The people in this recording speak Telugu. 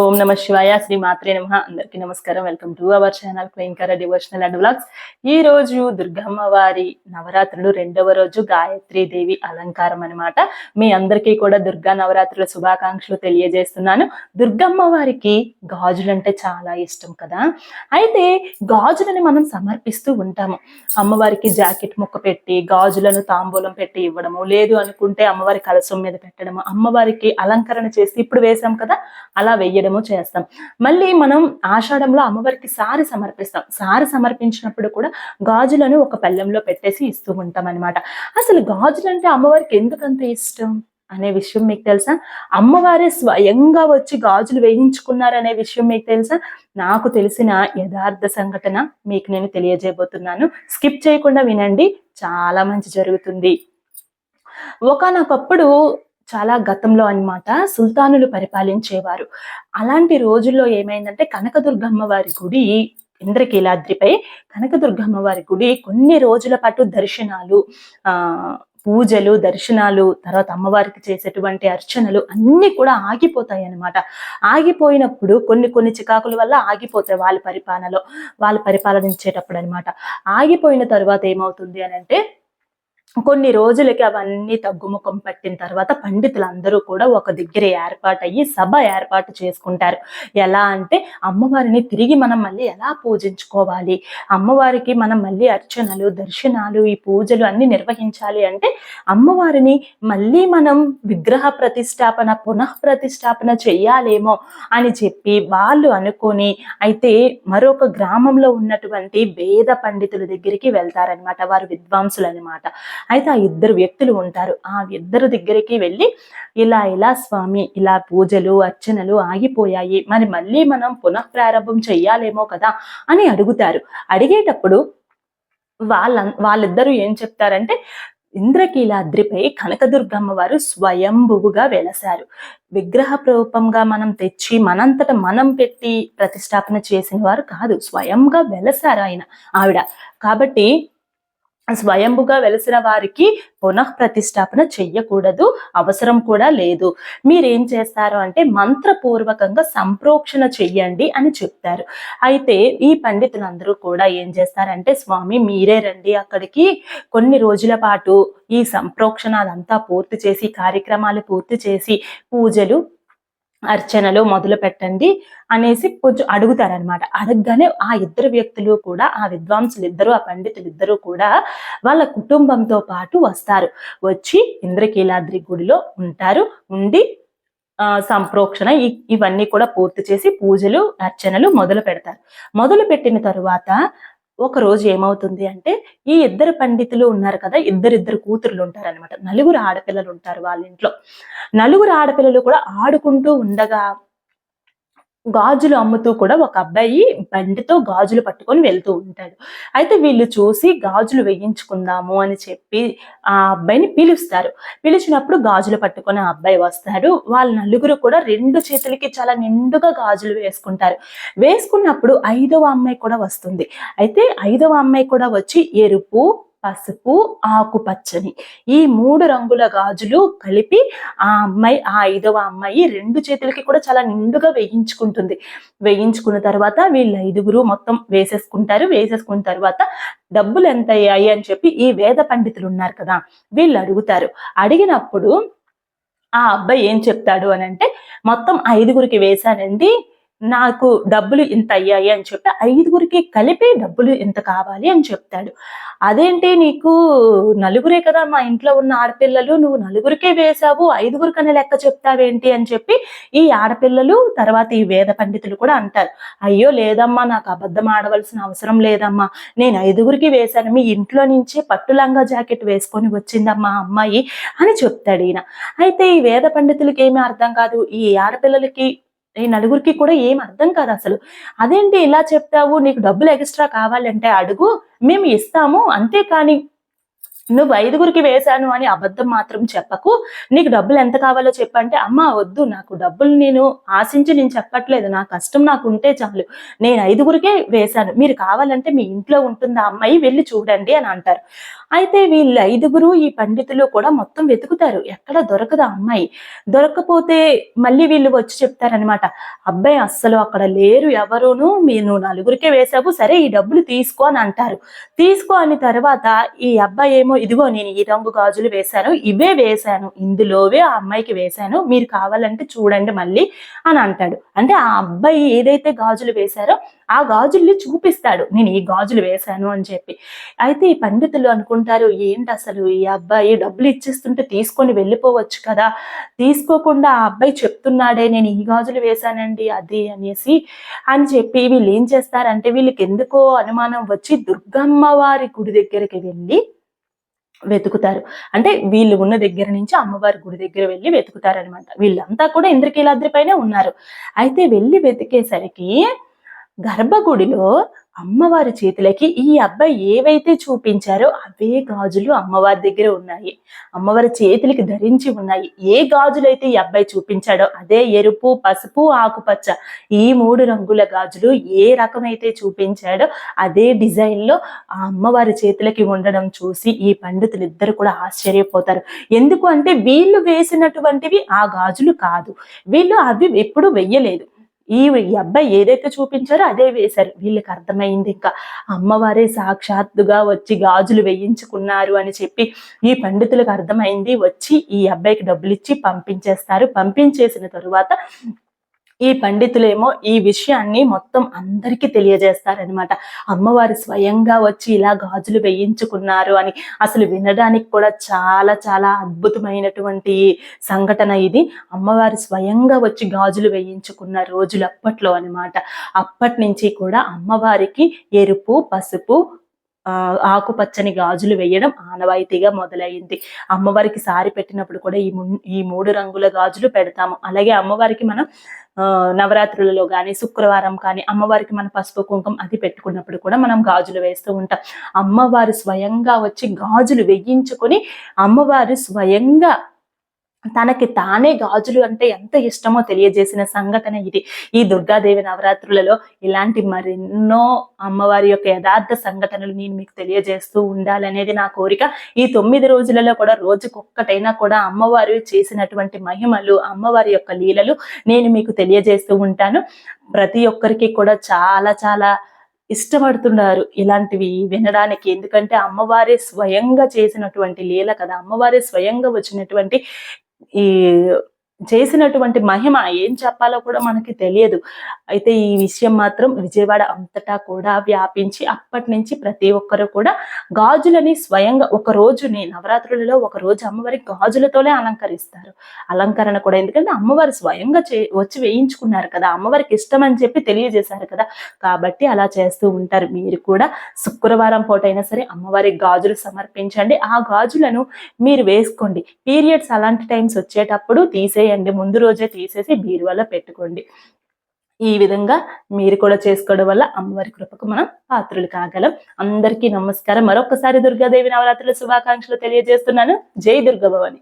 ఓం నమ శివాయ శ్రీ మాత్రే నమ. అందరికీ నమస్కారం. వెల్కమ్ టు అవర్ ఛానల్ క్వైంకర డివోషనల్ అండ్ బ్లాగ్స్ ఈ రోజు దుర్గమ్మ వారి నవరాత్రులు రెండవ రోజు గాయత్రి దేవి అలంకారం అన్నమాట. మీ అందరికీ కూడా దుర్గా నవరాత్రుల శుభాకాంక్షలు తెలియజేస్తున్నాను. దుర్గమ్మ వారికి గాజులంటే చాలా ఇష్టం కదా. అయితే గాజులని మనం సమర్పిస్తూ ఉంటాము. అమ్మవారికి జాకెట్ ముక్క పెట్టి గాజులను తాంబూలం పెట్టి ఇవ్వడము లేదు అనుకుంటే అమ్మవారి కలసం మీద పెట్టడము అమ్మవారికి అలంకరణ చేసి ఇప్పుడు వేసాం కదా అలా వెయ్యడము చేస్తాం. మళ్ళీ మనం ఆషాఢంలో అమ్మవారికి సారి సమర్పిస్తాం. సారి సమర్పించినప్పుడు కూడా గాజులను ఒక పళ్ళెంలో పెట్టేసి ఇస్తూ ఉంటాం అనమాట అసలు గాజులు అంటే అమ్మవారికి ఎందుకంత ఇష్టం అనే విషయం మీకు తెలుసా? అమ్మవారే స్వయంగా వచ్చి గాజులు వేయించుకున్నారనే విషయం మీకు తెలుసా? నాకు తెలిసిన యథార్థ సంఘటన మీకు నేను తెలియజేయబోతున్నాను. స్కిప్ చేయకుండా వినండి చాలా మంచి జరుగుతుంది. ఒకనొకప్పుడు చాలా గతంలో అన్నమాట సుల్తానులు పరిపాలించేవారు. అలాంటి రోజుల్లో ఏమైందంటే కనకదుర్గమ్మ వారి గుడి ఇంద్రకీలాద్రిపై కనకదుర్గమ్మ వారి గుడి కొన్ని రోజుల పాటు దర్శనాలు ఆ పూజలు దర్శనాలు తర్వాత అమ్మవారికి చేసేటువంటి అర్చనలు అన్నీ కూడా ఆగిపోతాయి అన్నమాట ఆగిపోయినప్పుడు కొన్ని కొన్ని చికాకుల వల్ల ఆగిపోతాయి వాళ్ళ పరిపాలనలో వాళ్ళు పరిపాలనించేటప్పుడు అనమాట ఆగిపోయిన తర్వాత ఏమవుతుంది అని అంటే కొన్ని రోజులకి అవన్నీ తగ్గుముఖం పట్టిన తర్వాత పండితులందరూ కూడా ఒక దగ్గర ఏర్పాటయ్యి సభ ఏర్పాటు చేసుకుంటారు. ఎలా అంటే అమ్మవారిని తిరిగి మనం మళ్ళీ ఎలా పూజించుకోవాలి? అమ్మవారికి మనం మళ్ళీ అర్చనలు దర్శనాలు ఈ పూజలు అన్ని నిర్వహించాలి అంటే అమ్మవారిని మళ్ళీ మనం విగ్రహ ప్రతిష్టాపన పునః ప్రతిష్టాపన చెయ్యాలేమో అని చెప్పి వాళ్ళు అనుకొని అయితే మరొక గ్రామంలో ఉన్నటువంటి వేద పండితుల దగ్గరికి వెళ్తారనమాట వారు విద్వాంసులు అనమాట అయితే ఆ ఇద్దరు వ్యక్తులు ఉంటారు. ఆ ఇద్దరు దగ్గరికి వెళ్ళి ఇలా ఇలా స్వామి ఇలా పూజలు అర్చనలు ఆగిపోయాయి. మరి మళ్ళీ మనం పునః ప్రారంభం చెయ్యాలేమో కదా అని అడుగుతారు. అడిగేటప్పుడు వాళ్ళ వాళ్ళిద్దరూ ఏం చెప్తారంటే ఇంద్రకీలాద్రిపై కనకదుర్గమ్మ వారు స్వయంభువుగా వెలసారు. విగ్రహ రూపంగా మనం తెచ్చి మనంతట మనం పెట్టి ప్రతిష్టాపన చేసిన వారు కాదు. స్వయంగా వెలసారు ఆయన ఆవిడ. కాబట్టి స్వయంభుగా వెలిసిన వారికి పునఃప్రతిష్టాపన చెయ్యకూడదు అవసరం కూడా లేదు. మీరేం చేస్తారు అంటే మంత్రపూర్వకంగా సంప్రోక్షణ చెయ్యండి అని చెప్తారు. అయితే ఈ పండితులందరూ కూడా ఏం చేస్తారంటే స్వామి మీరే రండి అక్కడికి. కొన్ని రోజుల పాటు ఈ సంప్రోక్షణ అదంతా పూర్తి చేసి కార్యక్రమాలు పూర్తి చేసి పూజలు అర్చనలు మొదలు పెట్టండి అనేసి కొంచెం అడుగుతారనమాట అడగగానే ఆ ఇద్దరు వ్యక్తులు కూడా ఆ విద్వాంసులు ఇద్దరు ఆ పండితులు ఇద్దరు కూడా వాళ్ళ కుటుంబంతో పాటు వస్తారు. వచ్చి ఇంద్రకీలాద్రి గుడిలో ఉంటారు. ఉండి ఆ సంప్రోక్షణ ఇవన్నీ కూడా పూర్తి చేసి పూజలు అర్చనలు మొదలు పెడతారు. మొదలు పెట్టిన తరువాత ఒక రోజు ఏమవుతుంది అంటే ఈ ఇద్దరు పండితులు ఉన్నారు కదా ఇద్దరిద్దరు కూతుర్లు ఉంటారు అనమాట నలుగురు ఆడపిల్లలు ఉంటారు వాళ్ళ ఇంట్లో. నలుగురు ఆడపిల్లలు కూడా ఆడుకుంటూ ఉండగా గాజులు అమ్ముతూ కూడా ఒక అబ్బాయి బండితో గాజులు పట్టుకొని వెళ్తూ ఉంటాడు. అయితే వీళ్ళు చూసి గాజులు వేయించుకుందాము అని చెప్పి ఆ అబ్బాయిని పిలుస్తారు. పిలిచినప్పుడు గాజులు పట్టుకొని ఆ అబ్బాయి వస్తాడు. వాళ్ళ నలుగురు కూడా రెండు చేతులకి చాలా నిండుగా గాజులు వేసుకుంటారు. వేసుకున్నప్పుడు ఐదవ అమ్మాయి కూడా వస్తుంది. అయితే ఐదవ అమ్మాయి కూడా వచ్చి ఎరుపు పసుపు ఆకుపచ్చని. ఈ మూడు రంగుల గాజులు కలిపి ఆ అమ్మాయి ఆ ఐదవ అమ్మాయి రెండు చేతులకి కూడా చాలా నిండుగా వేయించుకుంటుంది. వేయించుకున్న తర్వాత వీళ్ళు ఐదుగురు మొత్తం వేసేసుకుంటారు. వేసేసుకున్న తర్వాత డబ్బులు ఎంత అయ్యాయి అని చెప్పి ఈ వేద పండితులు ఉన్నారు కదా వీళ్ళు అడుగుతారు. అడిగినప్పుడు ఆ అబ్బాయి ఏం చెప్తాడు అని అంటే మొత్తం ఐదుగురికి వేశానండి. నాకు డబ్బులు ఇంత అయ్యాయి అని చెప్పి ఐదుగురికి కలిపి డబ్బులు ఇంత కావాలి అని చెప్తాడు. అదేంటి నీకు నలుగురే కదా మా ఇంట్లో ఉన్న ఆడపిల్లలు నువ్వు నలుగురికే వేశావు ఐదుగురికనే లెక్క చెప్తావేంటి అని చెప్పి ఈ ఆడపిల్లలు తర్వాత ఈ వేద పండితులు కూడా అంటారు. అయ్యో లేదమ్మా నాకు అబద్ధం ఆడవలసిన అవసరం లేదమ్మా. నేను ఐదుగురికి వేశాను మీ ఇంట్లో నుంచి పట్టు లంగా జాకెట్ వేసుకొని వచ్చిందమ్మా అమ్మాయి అని చెప్తాడు ఈయన. అయితే ఈ వేద పండితులకి ఏమీ అర్థం కాదు. ఈ ఆడపిల్లలకి ఈ నలుగురికి కూడా ఏం అర్థం కాదు అసలు. అదేంటి ఇలా చెప్తావు నీకు డబ్బులు ఎక్స్ట్రా కావాలంటే అడుగు. మేము ఇస్తాము. అంతేకాని నువ్వు ఐదుగురికి వేశాను అని అబద్ధం మాత్రం చెప్పకు. నీకు డబ్బులు ఎంత కావాలో చెప్పంటే అమ్మా వద్దు. నాకు డబ్బులు నేను ఆశించి నేను చెప్పట్లేదు. నా కష్టం నాకు ఉంటే చాలు. నేను ఐదుగురికే వేశాను. మీరు కావాలంటే మీ ఇంట్లో ఉంటుంది? ఆ అమ్మాయి వెళ్ళి చూడండి అని అంటారు. అయితే వీళ్ళు ఐదుగురు ఈ పండితులు కూడా మొత్తం వెతుకుతారు. ఎక్కడ దొరకదు ఆ అమ్మాయి. దొరకపోతే మళ్ళీ వీళ్ళు వచ్చి చెప్తారనమాట అబ్బాయి అస్సలు అక్కడ లేరు ఎవరును మీరు నలుగురికే వేసావు సరే ఈ డబ్బులు తీసుకో అని అంటారు. తీసుకో అని తర్వాత ఈ అబ్బాయి ఏమో ఇదిగో నేను ఈ రంగు గాజులు వేశాను ఇవే వేశాను ఇందులోవే ఆ అమ్మాయికి వేశాను మీరు కావాలంటే చూడండి మళ్ళీ అని అంటాడు. అంటే ఆ అబ్బాయి ఏదైతే గాజులు వేశారో ఆ గాజుల్ని చూపిస్తాడు. నేను ఈ గాజులు వేశాను అని చెప్పి. అయితే ఈ పండితులు అనుకుంటారు ఏంటి అసలు ఈ అబ్బాయి డబ్బులు ఇచ్చేస్తుంటే తీసుకొని వెళ్ళిపోవచ్చు కదా? తీసుకోకుండా ఆ అబ్బాయి చెప్తున్నాడే నేను ఈ గాజులు వేశానండి అది అనేసి అని చెప్పి వీళ్ళు ఏం చేస్తారంటే వీళ్ళకి ఎందుకో అనుమానం వచ్చి దుర్గమ్మ వారి గుడి దగ్గరికి వెళ్ళి వెతుకుతారు. అంటే వీళ్ళు ఉన్న దగ్గర నుంచి అమ్మవారి గుడి దగ్గర వెళ్ళి వెతుకుతారనమాట వీళ్ళంతా కూడా ఇంద్రకీలాద్రిపైనే ఉన్నారు. అయితే వెళ్ళి వెతికేసరికి గర్భగుడిలో అమ్మవారి చేతులకి ఈ అబ్బాయి ఏవైతే చూపించారో అవే గాజులు అమ్మవారి దగ్గర ఉన్నాయి. అమ్మవారి చేతులకి ధరించి ఉన్నాయి. ఏ గాజులైతే ఈ అబ్బాయి చూపించాడో అదే ఎరుపు పసుపు ఆకుపచ్చ ఈ మూడు రంగుల గాజులు ఏ రకమైతే చూపించాడో అదే డిజైన్లో ఆ అమ్మవారి చేతులకి ఉండడం చూసి ఈ పండితులు ఇద్దరు కూడా ఆశ్చర్యపోతారు. ఎందుకు అంటే వీళ్ళు వేసినటువంటివి ఆ గాజులు కాదు. వీళ్ళు అవి ఎప్పుడు వెయ్యలేదు. ఈ ఈ అబ్బాయి ఏదైతే చూపించారో అదే వేశారు. వీళ్ళకి అర్థమైంది ఇంకా. అమ్మవారే సాక్షాత్తుగా వచ్చి గాజులు వేయించుకున్నారు అని చెప్పి ఈ పండితులకు అర్థమైంది. వచ్చి ఈ అబ్బాయికి డబ్బులు ఇచ్చి పంపించేస్తారు. పంపించేసిన తరువాత ఈ పండితులేమో ఈ విషయాన్ని మొత్తం అందరికీ తెలియజేస్తారనమాట అమ్మవారు స్వయంగా వచ్చి ఇలా గాజులు వేయించుకున్నారు అని అసలు వినడానికి కూడా చాలా చాలా అద్భుతమైనటువంటి సంఘటన ఇది. అమ్మవారు స్వయంగా వచ్చి గాజులు వేయించుకున్న రోజులు అప్పట్లో అనమాట అప్పటి నుంచి కూడా అమ్మవారికి ఎరుపు పసుపు ఆకుపచ్చని గాజులు వేయడం ఆనవాయితీగా మొదలైంది. అమ్మవారికి సారి పెట్టినప్పుడు కూడా ఈ ఈ మూడు రంగుల గాజులు పెడతాము. అలాగే అమ్మవారికి మనం నవరాత్రులలో కానీ శుక్రవారం కానీ అమ్మవారికి మన పసుపు కుంకుమ అది పెట్టుకున్నప్పుడు కూడా మనం గాజులు వేస్తూ ఉంటాం. అమ్మవారు స్వయంగా వచ్చి గాజులు వేయించుకొని అమ్మవారు స్వయంగా తనకి తానే గాజులు అంటే ఎంత ఇష్టమో తెలియజేసిన సంఘటన ఇది. ఈ దుర్గాదేవి నవరాత్రులలో ఇలాంటి మరెన్నో అమ్మవారి యొక్క యథార్థ సంఘటనలు నేను మీకు తెలియజేస్తూ ఉండాలనేది నా కోరిక. ఈ తొమ్మిది రోజులలో కూడా రోజుకొక్కటైనా కూడా అమ్మవారు చేసినటువంటి మహిమలు అమ్మవారి యొక్క లీలలు నేను మీకు తెలియజేస్తూ ఉంటాను. ప్రతి ఒక్కరికి కూడా చాలా చాలా ఇష్టపడుతున్నారు ఇలాంటివి వినడానికి. ఎందుకంటే అమ్మవారే స్వయంగా చేసినటువంటి లీల కదా. అమ్మవారే స్వయంగా వచ్చినటువంటి ఈ చేసినటువంటి మహిమ ఏం చెప్పాలో కూడా మనకి తెలియదు. అయితే ఈ విషయం మాత్రం విజయవాడ అంతటా కూడా వ్యాపించి అప్పటి నుంచి ప్రతి ఒక్కరు కూడా గాజులని స్వయంగా ఒక రోజుని నవరాత్రులలో ఒక రోజు అమ్మవారి గాజులతోనే అలంకరిస్తారు. అలంకరణ కూడా ఎందుకంటే అమ్మవారు స్వయంగా చే వచ్చి వేయించుకున్నారు కదా అమ్మవారికి ఇష్టం అని చెప్పి తెలియజేశారు కదా. కాబట్టి అలా చేస్తూ ఉంటారు. మీరు కూడా శుక్రవారం పూటైనా సరే అమ్మవారి గాజులు సమర్పించండి. ఆ గాజులను మీరు వేసుకోండి. పీరియడ్స్ అలాంటి టైమ్స్ వచ్చేటప్పుడు తీసే తీసేయండి ముందు రోజే తీసేసి బీరువాలో పెట్టుకోండి. ఈ విధంగా మీరు కూడా చేసుకోవడం వల్ల అమ్మవారి కృపకు మనం పాత్రలు కాగలం. అందరికీ నమస్కారం. మరొకసారి దుర్గాదేవి నవరాత్రుల శుభాకాంక్షలు తెలియజేస్తున్నాను. జై దుర్గభవని